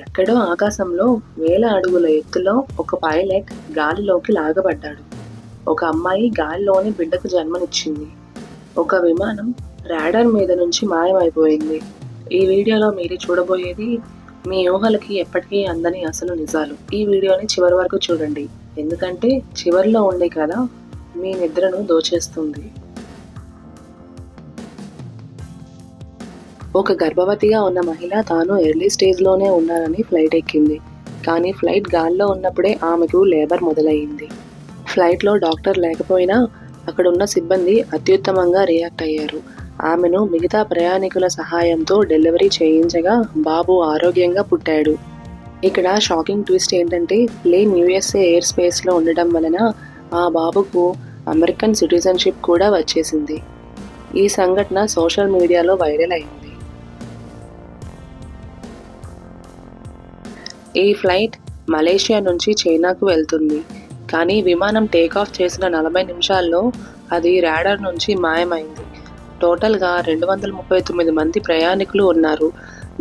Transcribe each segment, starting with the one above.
ఎక్కడో ఆకాశంలో వేల అడుగుల ఎత్తులో ఒక పైలట్ గాలిలోకి లాగబడ్డాడు. ఒక అమ్మాయి గాలిలోని బిడ్డకు జన్మనిచ్చింది. ఒక విమానం రాడార్ మీద నుంచి మాయమైపోయింది. ఈ వీడియోలో మీరు చూడబోయేది మీ ఊహలకి ఎప్పటికీ అందని అసలు నిజాలు. ఈ వీడియోని చివరి వరకు చూడండి. ఎందుకంటే చివరిలో ఉండే కథ మీ నిద్రను దోచేస్తుంది. ఒక గర్భవతిగా ఉన్న మహిళ తాను ఎర్లీ స్టేజ్లోనే ఉన్నానని ఫ్లైట్ ఎక్కింది. కానీ ఫ్లైట్ గాల్లో ఉన్నప్పుడే ఆమెకు లేబర్ మొదలయ్యింది. ఫ్లైట్లో డాక్టర్ లేకపోయినా అక్కడున్న సిబ్బంది అత్యుత్తమంగా రియాక్ట్ అయ్యారు. ఆమెను మిగతా ప్రయాణికుల సహాయంతో డెలివరీ చేయించగా బాబు ఆరోగ్యంగా పుట్టాడు. ఇక్కడ షాకింగ్ ట్విస్ట్ ఏంటంటే ప్లేన్ యూఎస్ఏ ఎయిర్ స్పేస్లో ఉండడం వలన ఆ బాబుకు అమెరికన్ సిటిజన్షిప్ కూడా వచ్చేసింది. ఈ సంఘటన సోషల్ మీడియాలో వైరల్ అయింది. ఈ ఫ్లైట్ మలేషియా నుంచి చైనాకు వెళ్తుంది. కానీ విమానం టేకాఫ్ చేసిన నలభై నిమిషాల్లో అది రాడార్ నుంచి మాయమైంది. టోటల్గా రెండు వందల ముప్పై తొమ్మిది మంది ప్రయాణికులు ఉన్నారు.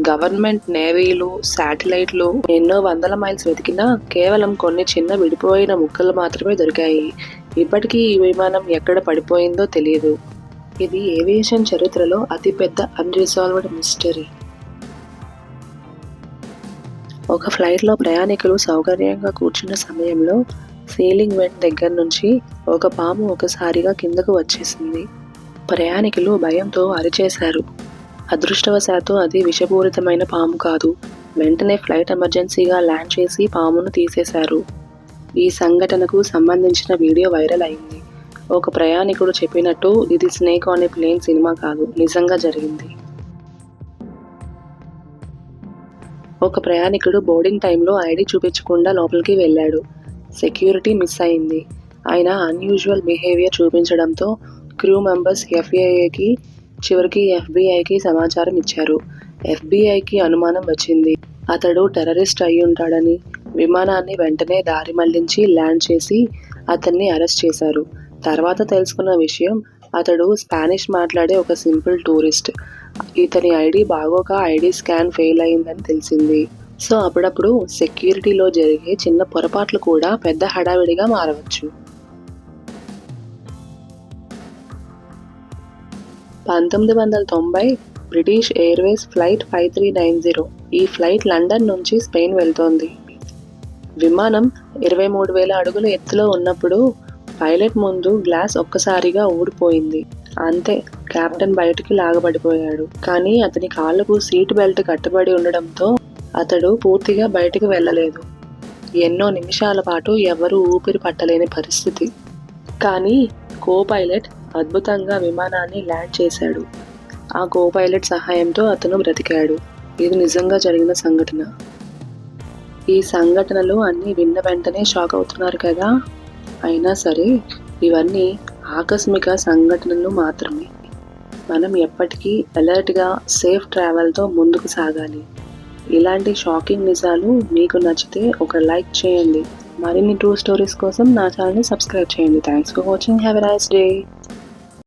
గవర్నమెంట్ నేవీలు శాటిలైట్లు ఎన్నో వందల మైల్స్ వెతికినా కేవలం కొన్ని చిన్న విడిపోయిన ముక్కలు మాత్రమే దొరికాయి. ఇప్పటికీ ఈ విమానం ఎక్కడ పడిపోయిందో తెలియదు. ఇది ఏవియేషన్ చరిత్రలో అతిపెద్ద అన్రిజాల్వ్డ్ మిస్టరీ ఒక ఫ్లైట్లో ప్రయాణికులు సౌకర్యంగా కూర్చున్న సమయంలో సీలింగ్ వెంట్ దగ్గర నుంచి ఒక పాము ఒకసారిగా కిందకు వచ్చేసింది. ప్రయాణికులు భయంతో అరిచేశారు. అదృష్టవశాత్తు అది విషపూరితమైన పాము కాదు. వెంటనే ఫ్లైట్ ఎమర్జెన్సీగా ల్యాండ్ చేసి పామును తీసేశారు. ఈ సంఘటనకు సంబంధించిన వీడియో వైరల్ అయింది. ఒక ప్రయాణికుడు చెప్పినట్టు ఇది snake on a plane cinema కాదు. నిజంగా జరిగింది. ఒక ప్రయాణికుడు బోర్డింగ్ టైంలో ఐడి చూపించకుండా లోపలికి వెళ్ళాడు. సెక్యూరిటీ మిస్ అయింది. ఆయన అన్యూజువల్ బిహేవియర్ చూపించడంతో క్రూ మెంబర్స్ ఎఫ్ఏఏకి చివరికి ఎఫ్బిఐకి సమాచారం ఇచ్చారు. ఎఫ్బిఐకి అనుమానం వచ్చింది. అతడు టెర్రరిస్ట్ అయి ఉంటాడని విమానాన్ని వెంటనే దారి మళ్ళించి ల్యాండ్ చేసి అతన్ని అరెస్ట్ చేశారు. తర్వాత తెలుసుకున్న విషయం అతడు స్పానిష్ మాట్లాడే ఒక సింపుల్ టూరిస్ట్. ఇతని ఐడి బాగోక ఐడి స్కాన్ ఫెయిల్ అయిందని తెలిసింది. సో అప్పుడప్పుడు సెక్యూరిటీలో జరిగే చిన్న పొరపాట్లు కూడా పెద్ద హడావిడిగా మారవచ్చు. పంతొమ్మిది వందల తొంభై British Airways flight five three nine zero ఈ ఫ్లైట్ లండన్ నుంచి స్పెయిన్ వెళ్తోంది. విమానం ఇరవై మూడు వేల అడుగుల ఎత్తులో ఉన్నప్పుడు పైలట్ ముందు గ్లాస్ ఒక్కసారిగా ఊడిపోయింది. అంతే కెప్టెన్ బయటికి లాగబడిపోయాడు. కానీ అతని కాళ్ళకు సీట్ బెల్ట్ కట్టుబడి ఉండడంతో అతడు పూర్తిగా బయటికి వెళ్ళలేదు. ఎన్నో నిమిషాల పాటు ఎవరూ ఊపిరి పట్టలేని పరిస్థితి. కానీ కో పైలట్ అద్భుతంగా విమానాన్ని ల్యాండ్ చేశాడు. ఆ కో పైలట్ సహాయంతో అతను బ్రతికాడు. ఇది నిజంగా జరిగిన సంఘటన. ఈ సంఘటనలు అన్నీ విన్న వెంటనే షాక్ అవుతున్నారు కదా? అయినా సరే ఇవన్నీ ఆకస్మిక సంఘటనలు మాత్రమే. మనం ఎప్పటికీ అలర్ట్గా సేఫ్ ట్రావెల్తో ముందుకు సాగాలి. ఇలాంటి షాకింగ్ నిజాలు మీకు నచ్చితే ఒక లైక్ చేయండి. మరిన్ని ట్రూ స్టోరీస్ కోసం నా ఛానల్ని సబ్స్క్రైబ్ చేయండి. Thanks for watching. Have a nice day.